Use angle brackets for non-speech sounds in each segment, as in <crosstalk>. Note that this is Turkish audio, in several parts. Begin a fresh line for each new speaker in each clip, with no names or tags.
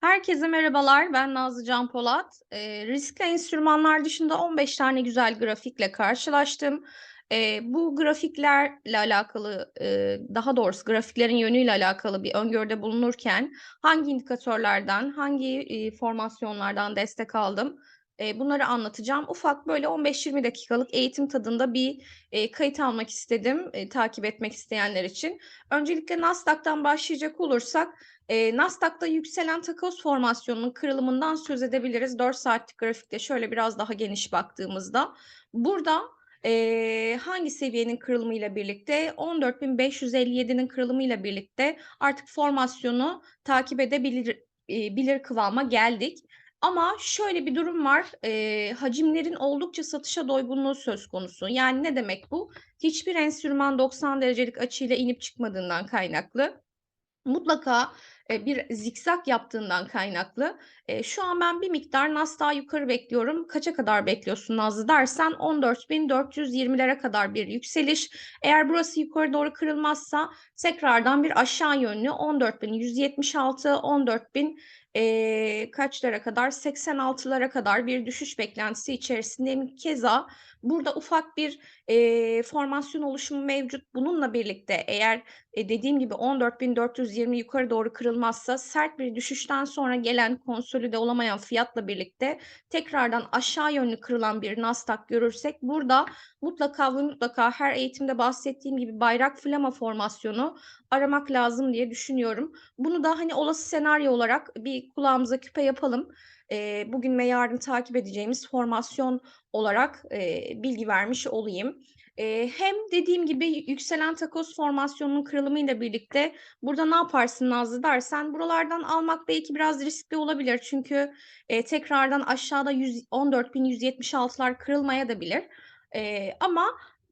Herkese merhabalar. Ben Nazlı Can Polat. Eee, riskli enstrümanlar dışında 15 tane güzel grafikle karşılaştım. Eee, bu grafiklerle alakalı, eee, daha doğrusu grafiklerin yönüyle alakalı bir öngörüde bulunurken hangi indikatörlerden, hangi eee, formasyonlardan destek aldım? Eee, bunları anlatacağım. Ufak böyle 15-20 dakikalık eğitim tadında bir eee, kayıt almak istedim eee, takip etmek isteyenler için. Öncelikle Nasdaq'tan başlayacak olursak e, Nasdaq'ta yükselen takoz formasyonunun kırılımından söz edebiliriz. 4 saatlik grafikte şöyle biraz daha geniş baktığımızda. Burada e, hangi seviyenin kırılımıyla birlikte 14.557'nin kırılımıyla birlikte artık formasyonu takip edebilir e, bilir kıvama geldik. Ama şöyle bir durum var. E, hacimlerin oldukça satışa doygunluğu söz konusu. Yani ne demek bu? Hiçbir enstrüman 90 derecelik açıyla inip çıkmadığından kaynaklı mutlaka e, bir zikzak yaptığından kaynaklı. E, şu an ben bir miktar Nasdaq yukarı bekliyorum. Kaça kadar bekliyorsun Nazlı dersen 14.420'lere kadar bir yükseliş. Eğer burası yukarı doğru kırılmazsa tekrardan bir aşağı yönlü 14.176, 14.000 e, kaçlara kadar 86'lara kadar bir düşüş beklentisi içerisindeyim. Keza burada ufak bir e, formasyon oluşumu mevcut. Bununla birlikte eğer e, dediğim gibi 14.420 yukarı doğru kırılmazsa sert bir düşüşten sonra gelen konsolide olamayan fiyatla birlikte tekrardan aşağı yönlü kırılan bir Nasdaq görürsek burada mutlaka ve mutlaka her eğitimde bahsettiğim gibi bayrak flama formasyonu aramak lazım diye düşünüyorum. Bunu da hani olası senaryo olarak bir kulağımıza küpe yapalım. E, bugün ve yarın takip edeceğimiz formasyon olarak e, bilgi vermiş olayım. E, hem dediğim gibi yükselen takoz formasyonunun kırılımıyla birlikte burada ne yaparsın Nazlı dersen buralardan almak belki biraz riskli olabilir. Çünkü e, tekrardan aşağıda 14.176'lar kırılmaya da bilir. E, ama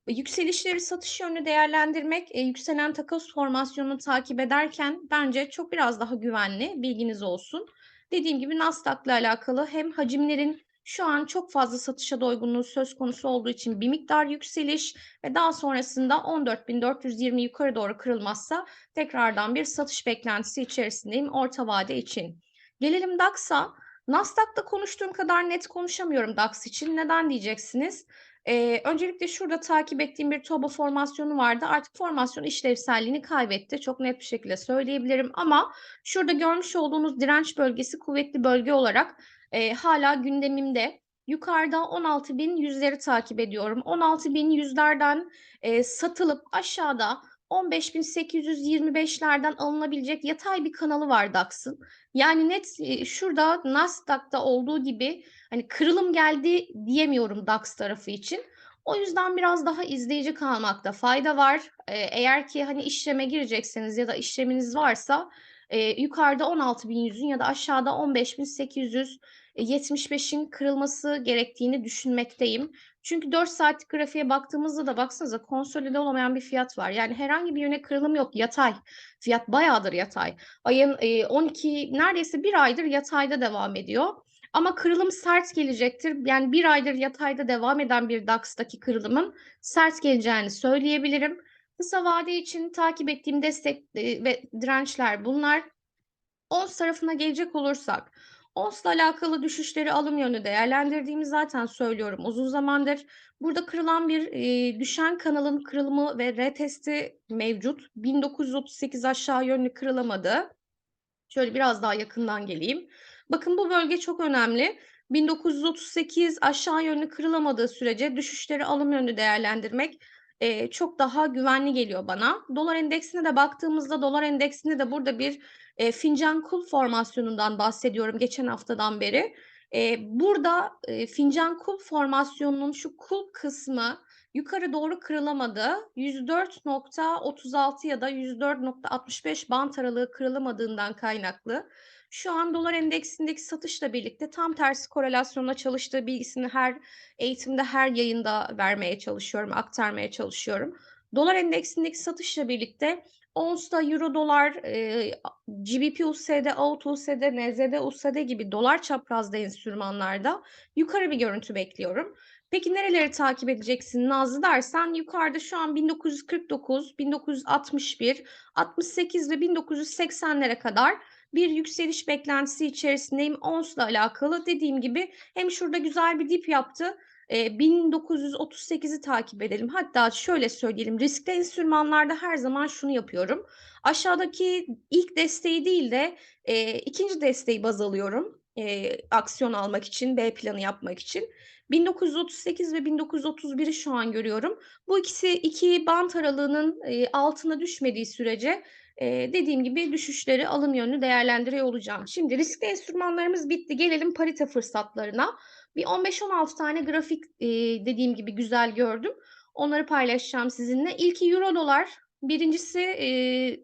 yükselişleri satış yönlü değerlendirmek, e, yükselen takoz formasyonunu takip ederken bence çok biraz daha güvenli bilginiz olsun. Dediğim gibi Nasdaq'la alakalı hem hacimlerin şu an çok fazla satışa doygunluğu söz konusu olduğu için bir miktar yükseliş ve daha sonrasında 14.420 yukarı doğru kırılmazsa tekrardan bir satış beklentisi içerisindeyim orta vade için. Gelelim DAX'a. Nasdaq'ta konuştuğum kadar net konuşamıyorum DAX için. Neden diyeceksiniz? Ee, öncelikle şurada takip ettiğim bir TOBA formasyonu vardı. Artık formasyon işlevselliğini kaybetti. Çok net bir şekilde söyleyebilirim ama şurada görmüş olduğunuz direnç bölgesi kuvvetli bölge olarak e, hala gündemimde. Yukarıda 16.100'leri takip ediyorum. 16.100'lerden e, satılıp aşağıda 15.825'lerden alınabilecek yatay bir kanalı var DAX'ın. Yani net e, şurada Nasdaq'ta olduğu gibi hani kırılım geldi diyemiyorum DAX tarafı için. O yüzden biraz daha izleyici kalmakta fayda var. Ee, eğer ki hani işleme girecekseniz ya da işleminiz varsa e, yukarıda 16.100'ün ya da aşağıda 15.875'in kırılması gerektiğini düşünmekteyim. Çünkü 4 saatlik grafiğe baktığımızda da baksanıza konsolide olamayan bir fiyat var. Yani herhangi bir yöne kırılım yok. Yatay. Fiyat bayağıdır yatay. Ayın e, 12 neredeyse bir aydır yatayda devam ediyor. Ama kırılım sert gelecektir. Yani bir aydır yatayda devam eden bir DAX'taki kırılımın sert geleceğini söyleyebilirim. Kısa vade için takip ettiğim destek e, ve dirençler bunlar. ONS tarafına gelecek olursak, ONS'la alakalı düşüşleri alım yönü değerlendirdiğimi zaten söylüyorum uzun zamandır. Burada kırılan bir e, düşen kanalın kırılımı ve retesti mevcut. 1938 aşağı yönlü kırılamadı. Şöyle biraz daha yakından geleyim. Bakın bu bölge çok önemli. 1938 aşağı yönlü kırılamadığı sürece düşüşleri alım yönlü değerlendirmek e, çok daha güvenli geliyor bana. Dolar endeksine de baktığımızda dolar endeksinde de burada bir e, fincan kul formasyonundan bahsediyorum geçen haftadan beri. E, burada e, fincan kul formasyonunun şu kul kısmı yukarı doğru kırılamadı. 104.36 ya da 104.65 bant aralığı kırılamadığından kaynaklı. Şu an dolar endeksindeki satışla birlikte tam tersi korelasyonla çalıştığı bilgisini her eğitimde, her yayında vermeye çalışıyorum, aktarmaya çalışıyorum. Dolar endeksindeki satışla birlikte Ons'ta Euro dolar, e, GBP USD, AUD USD, NZD USD gibi dolar çaprazda enstrümanlarda yukarı bir görüntü bekliyorum. Peki nereleri takip edeceksin Nazlı dersen yukarıda şu an 1949, 1961, 68 ve 1980'lere kadar bir yükseliş beklentisi içerisindeyim. ONS'la alakalı dediğim gibi hem şurada güzel bir dip yaptı. E, 1938'i takip edelim. Hatta şöyle söyleyelim. Riskli enstrümanlarda her zaman şunu yapıyorum. Aşağıdaki ilk desteği değil de e, ikinci desteği baz alıyorum. E, aksiyon almak için, B planı yapmak için. 1938 ve 1931'i şu an görüyorum. Bu ikisi iki bant aralığının e, altına düşmediği sürece e, dediğim gibi düşüşleri alım yönlü değerlendiriyor olacağım. Şimdi riskli enstrümanlarımız bitti. Gelelim parite fırsatlarına. Bir 15-16 tane grafik e, dediğim gibi güzel gördüm. Onları paylaşacağım sizinle. İlki euro dolar. Birincisi e,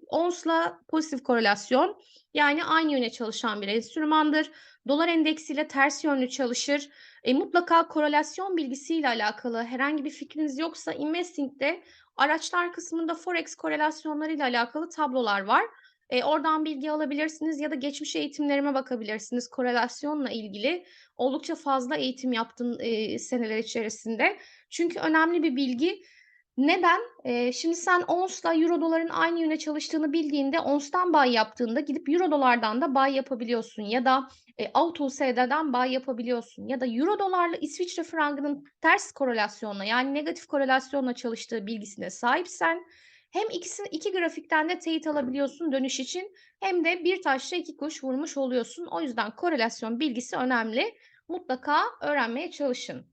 ONS'la pozitif korelasyon. Yani aynı yöne çalışan bir enstrümandır. Dolar endeksiyle ters yönlü çalışır. E, mutlaka korelasyon bilgisiyle alakalı herhangi bir fikriniz yoksa Investing'de araçlar kısmında Forex korelasyonlarıyla alakalı tablolar var. E, oradan bilgi alabilirsiniz ya da geçmiş eğitimlerime bakabilirsiniz korelasyonla ilgili. Oldukça fazla eğitim yaptım e, seneler içerisinde. Çünkü önemli bir bilgi. Neden? Ee, şimdi sen ONS'la Euro doların aynı yöne çalıştığını bildiğinde ONS'tan buy yaptığında gidip Euro dolardan da buy yapabiliyorsun ya da e, Auto USD'den buy yapabiliyorsun ya da Euro dolarla İsviçre frangının ters korelasyonla yani negatif korelasyonla çalıştığı bilgisine sahipsen hem ikisini iki grafikten de teyit alabiliyorsun dönüş için hem de bir taşla iki kuş vurmuş oluyorsun. O yüzden korelasyon bilgisi önemli. Mutlaka öğrenmeye çalışın.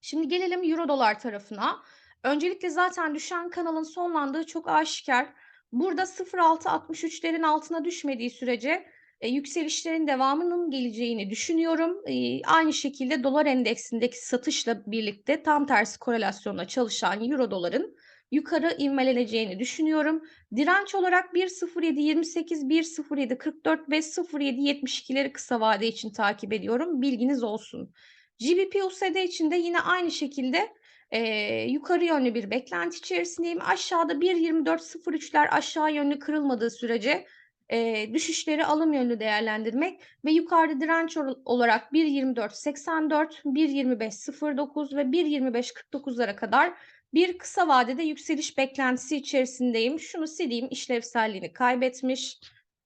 Şimdi gelelim Euro dolar tarafına. Öncelikle zaten düşen kanalın sonlandığı çok aşikar. Burada 0.663'lerin altına düşmediği sürece e, yükselişlerin devamının geleceğini düşünüyorum. E, aynı şekilde dolar endeksindeki satışla birlikte tam tersi korelasyonla çalışan euro doların yukarı ivmeleneceğini düşünüyorum. Direnç olarak 1.0728, 1.0744 ve 0.772'leri kısa vade için takip ediyorum. Bilginiz olsun. GBP USD için de yine aynı şekilde e, yukarı yönlü bir beklenti içerisindeyim. Aşağıda 1.24.03'ler aşağı yönlü kırılmadığı sürece e, düşüşleri alım yönlü değerlendirmek ve yukarıda direnç olarak 1.24.84, 1.25.09 ve 1.25.49'lara kadar bir kısa vadede yükseliş beklentisi içerisindeyim. Şunu sileyim işlevselliğini kaybetmiş.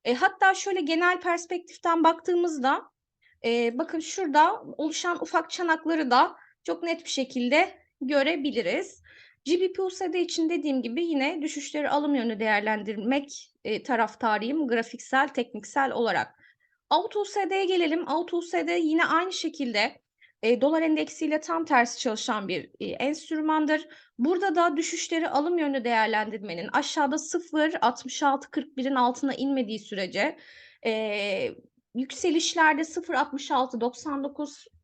E, hatta şöyle genel perspektiften baktığımızda e, bakın şurada oluşan ufak çanakları da çok net bir şekilde görebiliriz. GBP-USD için dediğim gibi yine düşüşleri alım yönü değerlendirmek e, taraftarıyım grafiksel, tekniksel olarak. Auto-USD'ye gelelim. Auto-USD yine aynı şekilde e, dolar endeksiyle tam tersi çalışan bir e, enstrümandır. Burada da düşüşleri alım yönü değerlendirmenin aşağıda 0.6641'in altına inmediği sürece e, yükselişlerde 0.6699 0.67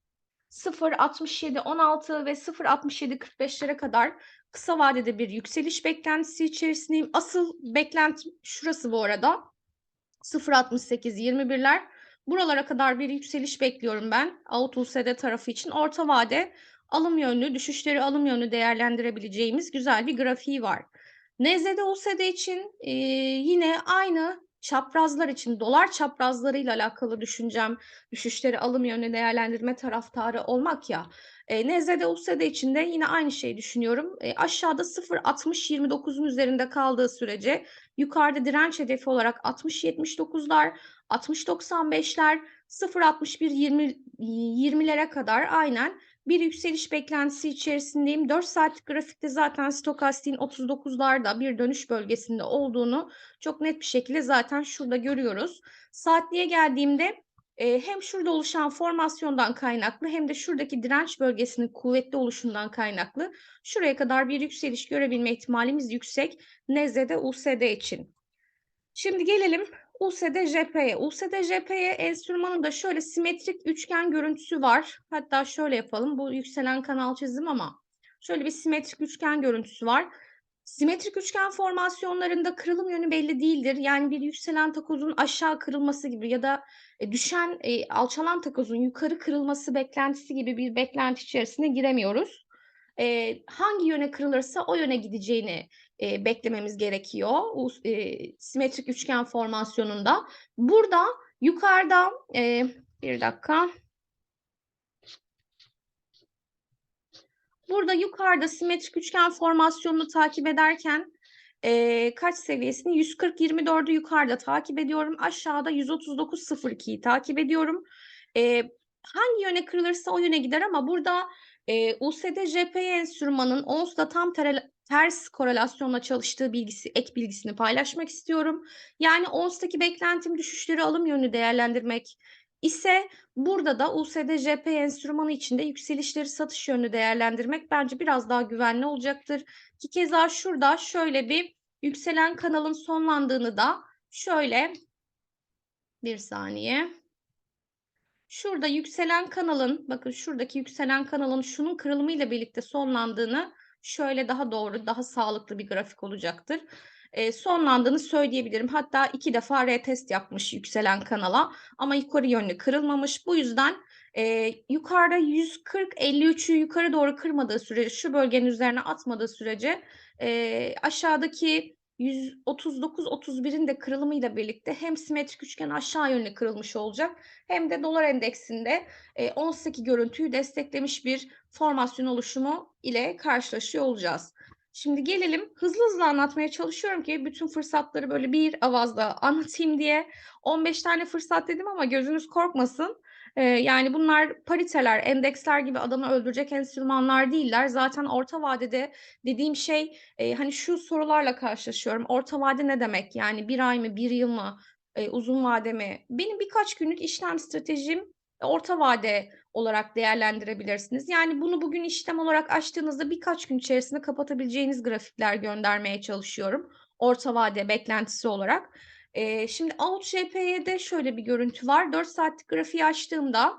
16 ve 0.67 45'lere kadar kısa vadede bir yükseliş beklentisi içerisindeyim. Asıl beklenti şurası bu arada. 0.68 21'ler. Buralara kadar bir yükseliş bekliyorum ben. Auto USD tarafı için orta vade alım yönlü, düşüşleri alım yönlü değerlendirebileceğimiz güzel bir grafiği var. NZD USD için e, yine aynı çaprazlar için dolar çaprazlarıyla alakalı düşüncem düşüşleri alım yönlü değerlendirme taraftarı olmak ya. E, NZD USD için de yine aynı şeyi düşünüyorum. E, aşağıda 0.60-29'un üzerinde kaldığı sürece yukarıda direnç hedefi olarak 60-79'lar, 60-95'ler, 0.61-20'lere kadar aynen bir yükseliş beklentisi içerisindeyim. 4 saatlik grafikte zaten stokastiğin 39'larda bir dönüş bölgesinde olduğunu çok net bir şekilde zaten şurada görüyoruz. Saatliğe geldiğimde e, hem şurada oluşan formasyondan kaynaklı hem de şuradaki direnç bölgesinin kuvvetli oluşundan kaynaklı şuraya kadar bir yükseliş görebilme ihtimalimiz yüksek NZD USD için. Şimdi gelelim USD-JP'ye. USD-JP'ye enstrümanında şöyle simetrik üçgen görüntüsü var. Hatta şöyle yapalım. Bu yükselen kanal çizim ama şöyle bir simetrik üçgen görüntüsü var. Simetrik üçgen formasyonlarında kırılım yönü belli değildir. Yani bir yükselen takozun aşağı kırılması gibi ya da e, düşen, e, alçalan takozun yukarı kırılması beklentisi gibi bir beklenti içerisine giremiyoruz. E, hangi yöne kırılırsa o yöne gideceğini e, beklememiz gerekiyor. O, e, simetrik üçgen formasyonunda. Burada yukarıda e, bir dakika. Burada yukarıda simetrik üçgen formasyonunu takip ederken Eee, kaç seviyesini? 140.24'ü yukarıda takip ediyorum. Aşağıda 139.02'yi takip ediyorum. Eee, hangi yöne kırılırsa o yöne gider ama burada, eee, USD-JPY enstrümanın ONS'la tam terela ters korelasyonla çalıştığı bilgisi ek bilgisini paylaşmak istiyorum. Yani ONS'taki beklentim düşüşleri alım yönlü değerlendirmek ise burada da USD-JPY enstrümanı için de yükselişleri satış yönlü değerlendirmek bence biraz daha güvenli olacaktır. Ki keza şurada şöyle bir yükselen kanalın sonlandığını da şöyle bir saniye. Şurada yükselen kanalın, bakın şuradaki yükselen kanalın şunun kırılımıyla birlikte sonlandığını şöyle daha doğru, daha sağlıklı bir grafik olacaktır. Eee, sonlandığını söyleyebilirim. Hatta 2 defa retest yapmış yükselen kanala ama yukarı yönlü kırılmamış. Bu yüzden, eee, yukarıda 140-53'ü yukarı doğru kırmadığı sürece, şu bölgenin üzerine atmadığı sürece, eee, aşağıdaki 139-31'in de kırılımıyla birlikte hem simetrik üçgen aşağı yönlü kırılmış olacak hem de dolar endeksinde, eee, ONS'taki görüntüyü desteklemiş bir formasyon oluşumu ile karşılaşıyor olacağız. Şimdi gelelim, hızlı hızlı anlatmaya çalışıyorum ki bütün fırsatları böyle bir avazda anlatayım diye. 15 tane fırsat dedim ama gözünüz korkmasın. Eee, yani bunlar pariteler, endeksler gibi adamı öldürecek enstrümanlar değiller. Zaten orta vadede dediğim şey, eee, hani şu sorularla karşılaşıyorum. Orta vade ne demek? Yani 1 ay mı, 1 yıl mı, eee, uzun vade mi? Benim birkaç günlük işlem stratejim orta vade olarak değerlendirebilirsiniz. Yani bunu bugün işlem olarak açtığınızda birkaç gün içerisinde kapatabileceğiniz grafikler göndermeye çalışıyorum. Orta vade beklentisi olarak. Eee, şimdi AUT-JPY'de şöyle bir görüntü var. 4 saatlik grafiği açtığımda,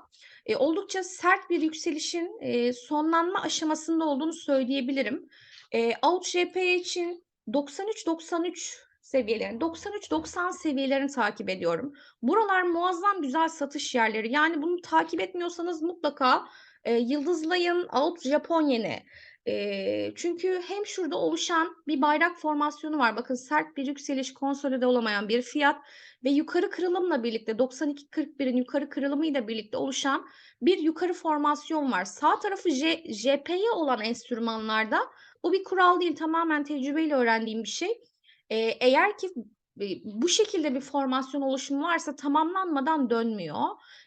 eee, oldukça sert bir yükselişin, eee, sonlanma aşamasında olduğunu söyleyebilirim. Eee, AUT-JPY için 93-93 seviyelerini, 93-90 seviyelerini takip ediyorum. Buralar muazzam güzel satış yerleri. Yani bunu takip etmiyorsanız mutlaka, eee, yıldızlayın AUT Japonyen'i. Eee, çünkü hem şurada oluşan bir bayrak formasyonu var. Bakın sert bir yükseliş, konsolide olamayan bir fiyat ve yukarı kırılımla birlikte 92.41'in yukarı kırılımıyla birlikte oluşan bir yukarı formasyon var. Sağ tarafı J JPY olan enstrümanlarda bu bir kural değil, tamamen tecrübeyle öğrendiğim bir şey. Eee, eğer ki bu şekilde bir formasyon oluşumu varsa tamamlanmadan dönmüyor.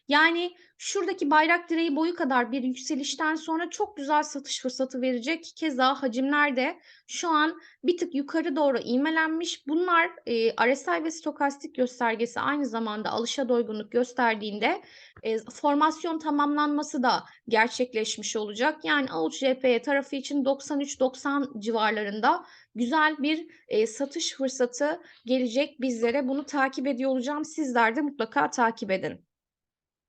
Yani şuradaki bayrak direği boyu kadar bir yükselişten sonra çok güzel satış fırsatı verecek. Keza hacimler de şu an bir tık yukarı doğru ivmelenmiş. Bunlar, eee, RSI ve stokastik göstergesi aynı zamanda alışa doygunluk gösterdiğinde, eee, formasyon tamamlanması da gerçekleşmiş olacak. Yani AUT-JPY tarafı için 93-90 civarlarında güzel bir, eee, satış fırsatı gelecek bizlere. Bunu takip ediyor olacağım. Sizler de mutlaka takip edin.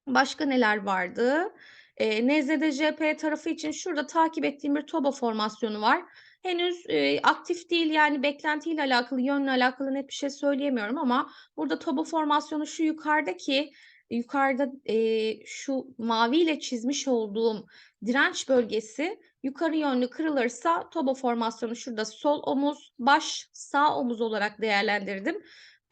Başka neler vardı? Eee, NZD-JPY tarafı için şurada takip ettiğim bir TOBA formasyonu var. Henüz, eee, aktif değil, yani beklentiyle alakalı, yönle alakalı net bir şey söyleyemiyorum ama burada TOBA formasyonu şu yukarıdaki, yukarıda, eee, şu maviyle çizmiş olduğum direnç bölgesi yukarı yönlü kırılırsa TOBA formasyonu şurada sol omuz, baş, sağ omuz olarak değerlendirdim.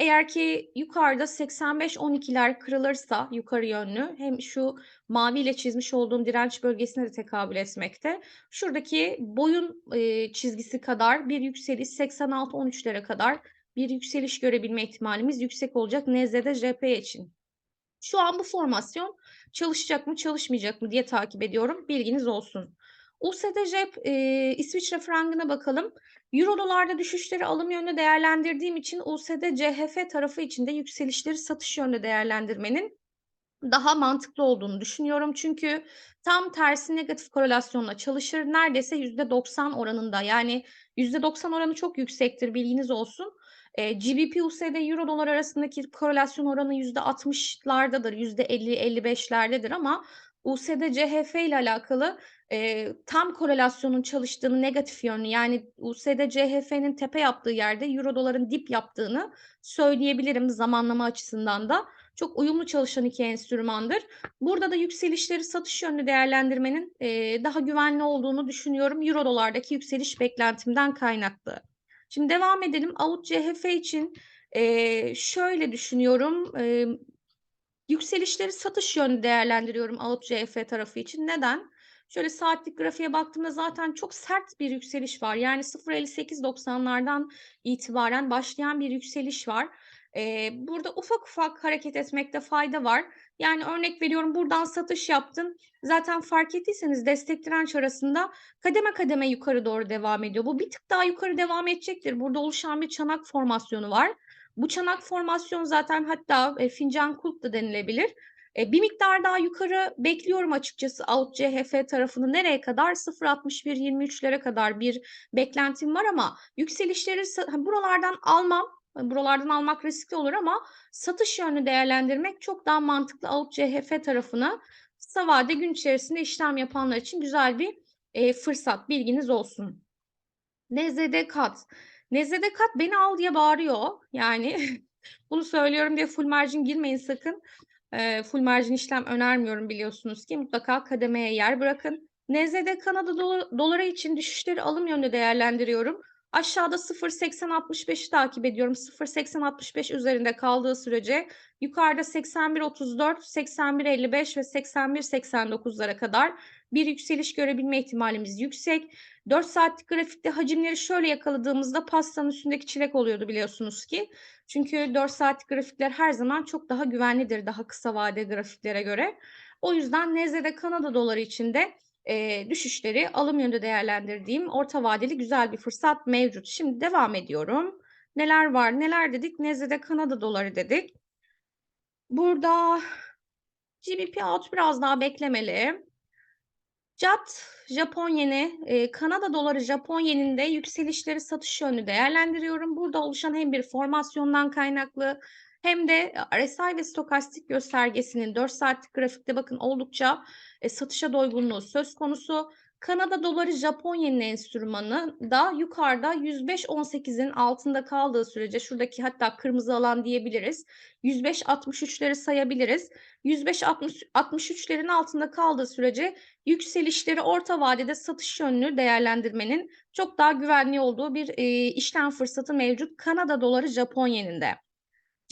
Eğer ki yukarıda 85-12'ler kırılırsa yukarı yönlü hem şu maviyle çizmiş olduğum direnç bölgesine de tekabül etmekte. Şuradaki boyun, eee, çizgisi kadar bir yükseliş 86-13'lere kadar bir yükseliş görebilme ihtimalimiz yüksek olacak NZD-JPY için. Şu an bu formasyon çalışacak mı, çalışmayacak mı diye takip ediyorum. Bilginiz olsun. USD-JEP, eee, İsviçre frangına bakalım. Euro dolarda düşüşleri alım yönlü değerlendirdiğim için USD-CHF tarafı için de yükselişleri satış yönlü değerlendirmenin daha mantıklı olduğunu düşünüyorum. Çünkü tam tersi negatif korelasyonla çalışır. Neredeyse %90 oranında. Yani %90 oranı çok yüksektir, bilginiz olsun. Eee, GBP-USD Euro dolar arasındaki korelasyon oranı %60'lardadır, %50-55'lerdedir ama USD-CHF ile alakalı, eee, tam korelasyonun çalıştığını negatif yönlü, yani USD-CHF'nin tepe yaptığı yerde Euro doların dip yaptığını söyleyebilirim zamanlama açısından da. Çok uyumlu çalışan 2 enstrümandır. Burada da yükselişleri satış yönlü değerlendirmenin, eee, daha güvenli olduğunu düşünüyorum Euro dolardaki yükseliş beklentimden kaynaklı. Şimdi devam edelim. AUT-CHF için, eee, şöyle düşünüyorum, emm, yükselişleri satış yönlü değerlendiriyorum AUT-CHF tarafı için. Neden? Şöyle saatlik grafiğe baktığımda zaten çok sert bir yükseliş var. Yani 0.58.90'lardan itibaren başlayan bir yükseliş var. Eee, burada ufak ufak hareket etmekte fayda var. Yani örnek veriyorum buradan satış yaptın. Zaten fark ettiyseniz destek direnç arasında kademe kademe yukarı doğru devam ediyor. Bu bir tık daha yukarı devam edecektir. Burada oluşan bir çanak formasyonu var. Bu çanak formasyon zaten hatta e, fincan kulp da denilebilir. E, bir miktar daha yukarı bekliyorum açıkçası Out CHF tarafını nereye kadar 0.61-23'lere kadar bir beklentim var ama yükselişleri buralardan almam buralardan almak riskli olur ama satış yönlü değerlendirmek çok daha mantıklı Out CHF tarafını kısa vade gün içerisinde işlem yapanlar için güzel bir e, fırsat bilginiz olsun. NZD kat. NZD kat beni al diye bağırıyor. Yani <laughs> bunu söylüyorum diye full margin girmeyin sakın. E, full margin işlem önermiyorum biliyorsunuz ki mutlaka kademeye yer bırakın. NZD Kanada dolar, doları için düşüşleri alım yönünde değerlendiriyorum. Aşağıda 0.80-65'i takip ediyorum. 0.80-65 üzerinde kaldığı sürece yukarıda 81.34, 81.55 ve 81.89'lara kadar bir yükseliş görebilme ihtimalimiz yüksek. 4 saatlik grafikte hacimleri şöyle yakaladığımızda pastanın üstündeki çilek oluyordu biliyorsunuz ki. Çünkü 4 saatlik grafikler her zaman çok daha güvenlidir daha kısa vade grafiklere göre. O yüzden nezlede Kanada doları içinde e, düşüşleri alım yönünde değerlendirdiğim orta vadeli güzel bir fırsat mevcut. Şimdi devam ediyorum. Neler var? Neler dedik? Nezlede Kanada doları dedik. Burada GBP out biraz daha beklemeli. CAD, Japon yeni, e, Kanada doları Japon yeninde yükselişleri satış yönlü değerlendiriyorum. Burada oluşan hem bir formasyondan kaynaklı hem de RSI ve stokastik göstergesinin 4 saatlik grafikte bakın oldukça e, satışa doygunluğu söz konusu. Kanada doları Japon yeni enstrümanı da yukarıda 105.18'in altında kaldığı sürece şuradaki hatta kırmızı alan diyebiliriz. 105.63'leri sayabiliriz. 105.63'lerin altında kaldığı sürece yükselişleri orta vadede satış yönlü değerlendirmenin çok daha güvenli olduğu bir e, işlem fırsatı mevcut. Kanada doları Japon yeninde.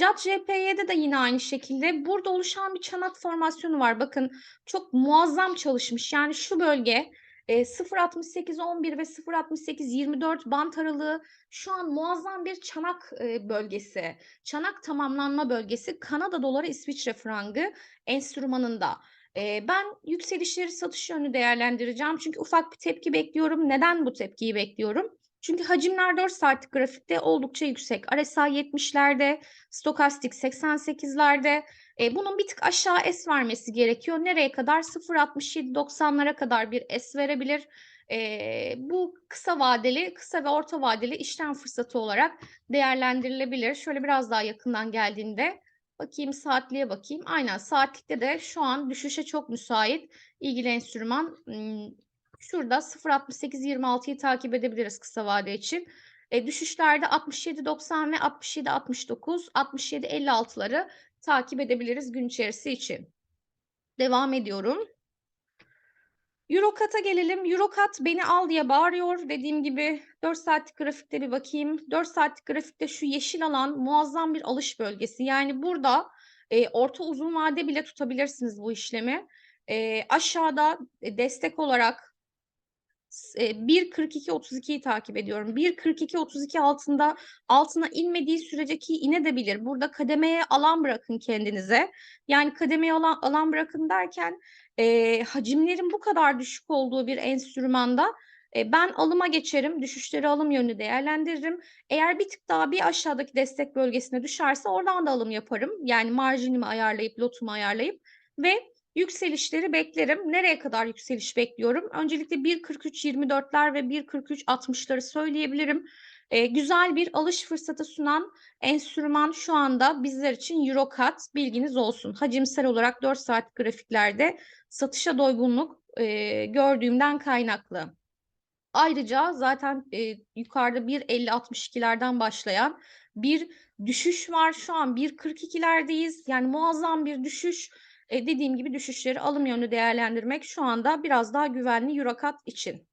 ChatGPT'de de yine aynı şekilde burada oluşan bir çanak formasyonu var. Bakın çok muazzam çalışmış. Yani şu bölge e, 0.68-11 ve 0.68-24 bant aralığı şu an muazzam bir çanak e, bölgesi. Çanak tamamlanma bölgesi Kanada doları İsviçre frangı enstrümanında. E, ben yükselişleri satış yönü değerlendireceğim. Çünkü ufak bir tepki bekliyorum. Neden bu tepkiyi bekliyorum? Çünkü hacimler 4 saatlik grafikte oldukça yüksek. RSI 70'lerde, stokastik 88'lerde. E, bunun bir tık aşağı S vermesi gerekiyor. Nereye kadar? 0.67-90'lara kadar bir S verebilir. E, bu kısa vadeli, kısa ve orta vadeli işlem fırsatı olarak değerlendirilebilir. Şöyle biraz daha yakından geldiğinde bakayım saatliğe bakayım. Aynen saatlikte de şu an düşüşe çok müsait ilgili enstrüman Şurada 0.68-26'yı takip edebiliriz kısa vade için. E, düşüşlerde 67.90 ve 67.69, 67.56'ları takip edebiliriz gün içerisi için. Devam ediyorum. Eurokat'a gelelim. Eurokat beni al diye bağırıyor. Dediğim gibi 4 saatlik grafikte bir bakayım. 4 saatlik grafikte şu yeşil alan muazzam bir alış bölgesi. Yani burada e, orta uzun vade bile tutabilirsiniz bu işlemi. E, aşağıda destek olarak 1.42-32'yi takip ediyorum. 1.42-32 altında altına inmediği sürece ki inebilir. Burada kademeye alan bırakın kendinize. Yani kademeye alan, alan bırakın derken e, hacimlerin bu kadar düşük olduğu bir enstrümanda e, ben alıma geçerim. Düşüşleri alım yönünü değerlendiririm. Eğer bir tık daha bir aşağıdaki destek bölgesine düşerse oradan da alım yaparım. Yani marjinimi ayarlayıp lotumu ayarlayıp ve Yükselişleri beklerim. Nereye kadar yükseliş bekliyorum? Öncelikle 1.43.24'ler ve 1.43.60'ları söyleyebilirim. Ee, güzel bir alış fırsatı sunan enstrüman şu anda bizler için Eurocat bilginiz olsun. Hacimsel olarak 4 saat grafiklerde satışa doygunluk e, gördüğümden kaynaklı. Ayrıca zaten e, yukarıda 1.50-62'lerden başlayan bir düşüş var. Şu an 1.42'lerdeyiz. Yani muazzam bir düşüş. E, dediğim gibi düşüşleri alım yönlü değerlendirmek şu anda biraz daha güvenli Eurocat için.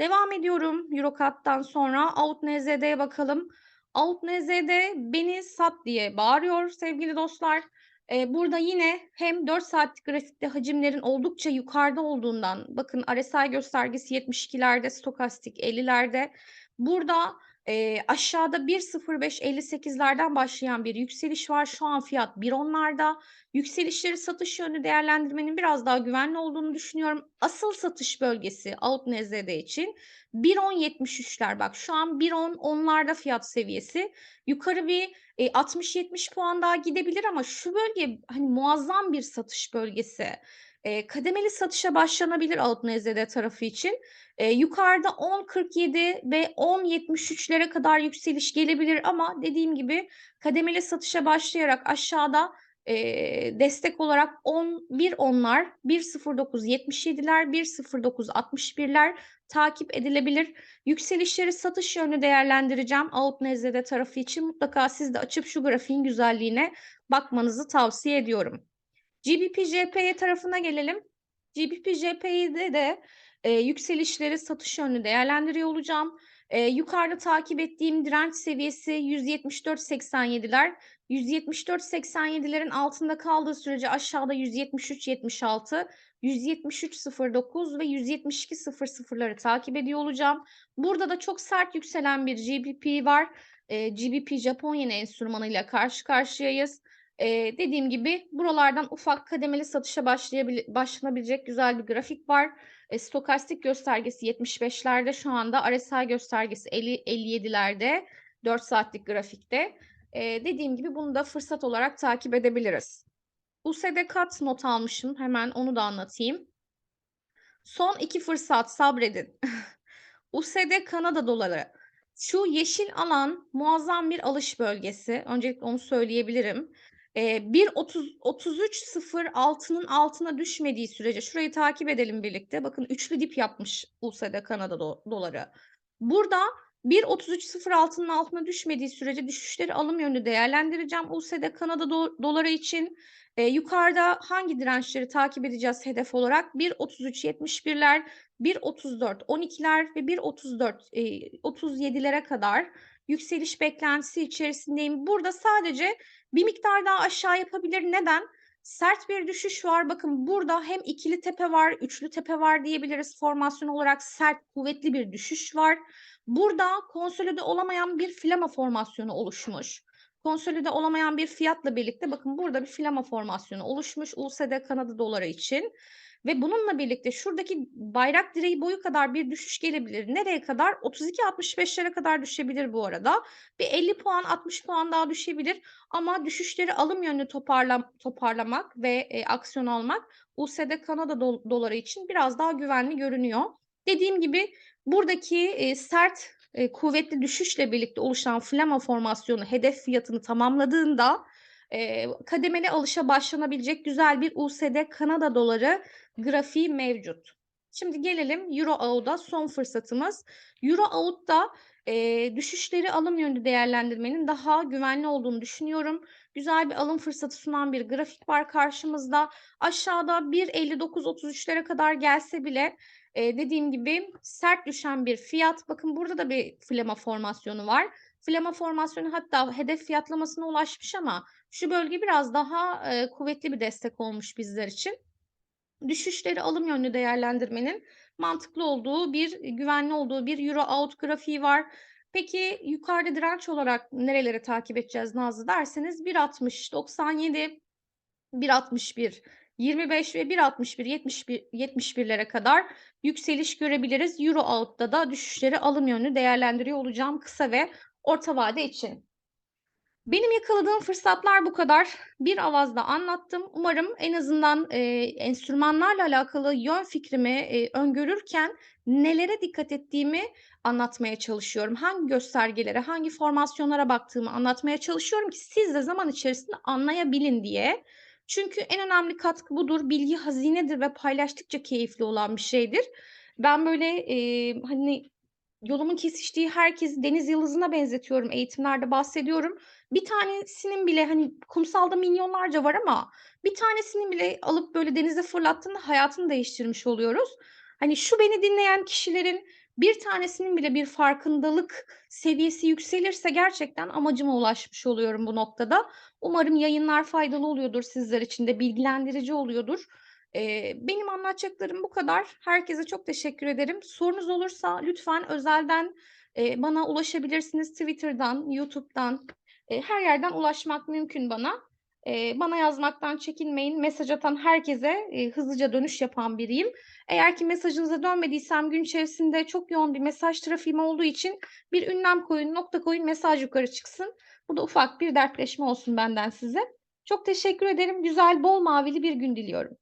Devam ediyorum Eurocat'tan sonra Out NZD'ye bakalım. Out NZD beni sat diye bağırıyor sevgili dostlar. Eee, burada yine hem 4 saatlik grafikte hacimlerin oldukça yukarıda olduğundan, bakın RSI göstergesi 72'lerde, stokastik 50'lerde. Burada, eee, aşağıda 1.05.58'lerden başlayan bir yükseliş var. Şu an fiyat 1.10'larda. Yükselişleri satış yönlü değerlendirmenin biraz daha güvenli olduğunu düşünüyorum. Asıl satış bölgesi Out NZD için 1.10.73'ler. Bak şu an 1.10, 10'larda fiyat seviyesi. Yukarı bir, eee, 60-70 puan daha gidebilir ama şu bölge, hani, muazzam bir satış bölgesi. Eee, kademeli satışa başlanabilir Out NZD tarafı için. Eee, yukarıda 10.47 ve 10.73'lere kadar yükseliş gelebilir ama dediğim gibi kademeli satışa başlayarak aşağıda, eee, destek olarak 10 1.10'lar, 1.09.77'ler, 1.09.61'ler takip edilebilir. Yükselişleri satış yönlü değerlendireceğim Out NZD tarafı için. Mutlaka siz de açıp şu grafiğin güzelliğine bakmanızı tavsiye ediyorum. GBP-JPY tarafına gelelim. GBP-JPY'de de, eee, yükselişleri satış yönlü değerlendiriyor olacağım. Eee, yukarıda takip ettiğim direnç seviyesi 174.87'ler. 174.87'lerin altında kaldığı sürece aşağıda 173.76, 173.09 ve 172.00'ları takip ediyor olacağım. Burada da çok sert yükselen bir GBP var. Eee, GBP Japon yeni enstrümanıyla karşı karşıyayız. Eee, dediğim gibi buralardan ufak kademeli satışa başlanabilecek güzel bir grafik var. Eee, stokastik göstergesi 75'lerde şu anda RSI göstergesi 50 57'lerde 4 saatlik grafikte. Eee, dediğim gibi bunu da fırsat olarak takip edebiliriz. USD Kat not almışım. Hemen onu da anlatayım. Son 2 fırsat sabredin. <laughs> USD Kanada doları. Şu yeşil alan muazzam bir alış bölgesi. Öncelikle onu söyleyebilirim. Eee, 1.30 33.06'nın altına düşmediği sürece şurayı takip edelim birlikte. Bakın üçlü dip yapmış USD Kanada do doları. Burada 1.33.06'nın altına düşmediği sürece düşüşleri alım yönlü değerlendireceğim USD Kanada do doları için. Eee, yukarıda hangi dirençleri takip edeceğiz hedef olarak? 1.33.71'ler, 1.34.12'ler ve 1.34 eee, 37'lere kadar yükseliş beklentisi içerisindeyim. Burada sadece bir miktar daha aşağı yapabilir. Neden? Sert bir düşüş var. Bakın burada hem ikili tepe var, üçlü tepe var diyebiliriz. Formasyon olarak sert, kuvvetli bir düşüş var. Burada konsolide olamayan bir flama formasyonu oluşmuş. Konsolide olamayan bir fiyatla birlikte bakın burada bir flama formasyonu oluşmuş USD Kanada doları için. Ve bununla birlikte şuradaki bayrak direği boyu kadar bir düşüş gelebilir. Nereye kadar? 32.65'lere kadar düşebilir bu arada. Bir 50 puan, 60 puan daha düşebilir. Ama düşüşleri alım yönlü toparlam toparlamak ve e, aksiyon almak USD Kanada do doları için biraz daha güvenli görünüyor. Dediğim gibi buradaki e, sert e, kuvvetli düşüşle birlikte oluşan flama formasyonu hedef fiyatını tamamladığında e, kademeli alışa başlanabilecek güzel bir USD Kanada doları grafiği mevcut. Şimdi gelelim Euro AUD'a son fırsatımız. Euro AUD'da e, düşüşleri alım yönlü değerlendirmenin daha güvenli olduğunu düşünüyorum. Güzel bir alım fırsatı sunan bir grafik var karşımızda. Aşağıda 1.59-33'lere kadar gelse bile e, dediğim gibi sert düşen bir fiyat. Bakın burada da bir flama formasyonu var. Flama formasyonu hatta hedef fiyatlamasına ulaşmış ama şu bölge biraz daha e, kuvvetli bir destek olmuş bizler için. Düşüşleri alım yönlü değerlendirmenin mantıklı olduğu bir güvenli olduğu bir Euro Out grafiği var. Peki yukarıda direnç olarak nereleri takip edeceğiz Nazlı derseniz 1.60, 97, 1.61, 25 ve 1.61, 71, 71'lere kadar yükseliş görebiliriz. Euro Out'ta da düşüşleri alım yönlü değerlendiriyor olacağım kısa ve orta vade için. Benim yakaladığım fırsatlar bu kadar. Bir avazda anlattım. Umarım en azından, eee, enstrümanlarla alakalı yön fikrimi, eee, öngörürken nelere dikkat ettiğimi anlatmaya çalışıyorum. Hangi göstergelere, hangi formasyonlara baktığımı anlatmaya çalışıyorum ki siz de zaman içerisinde anlayabilin diye. Çünkü en önemli katkı budur. Bilgi hazinedir ve paylaştıkça keyifli olan bir şeydir. Ben böyle, eee, hani, yolumun kesiştiği herkesi deniz yıldızına benzetiyorum, eğitimlerde bahsediyorum. Bir tanesinin bile, hani, kumsalda milyonlarca var ama bir tanesini bile alıp böyle denize fırlattığında hayatını değiştirmiş oluyoruz. Hani, şu beni dinleyen kişilerin bir tanesinin bile bir farkındalık seviyesi yükselirse gerçekten amacıma ulaşmış oluyorum bu noktada. Umarım yayınlar faydalı oluyordur sizler için de, bilgilendirici oluyordur. Eee, benim anlatacaklarım bu kadar. Herkese çok teşekkür ederim. Sorunuz olursa lütfen özelden, eee, bana ulaşabilirsiniz. Twitter'dan, YouTube'dan, eee, her yerden ulaşmak mümkün bana. Eee, bana yazmaktan çekinmeyin. Mesaj atan herkese, eee, hızlıca dönüş yapan biriyim. Eğer ki mesajınıza dönmediysem gün içerisinde çok yoğun bir mesaj trafiğim olduğu için bir ünlem koyun, nokta koyun, mesaj yukarı çıksın. Bu da ufak bir dertleşme olsun benden size. Çok teşekkür ederim. Güzel, bol mavili bir gün diliyorum.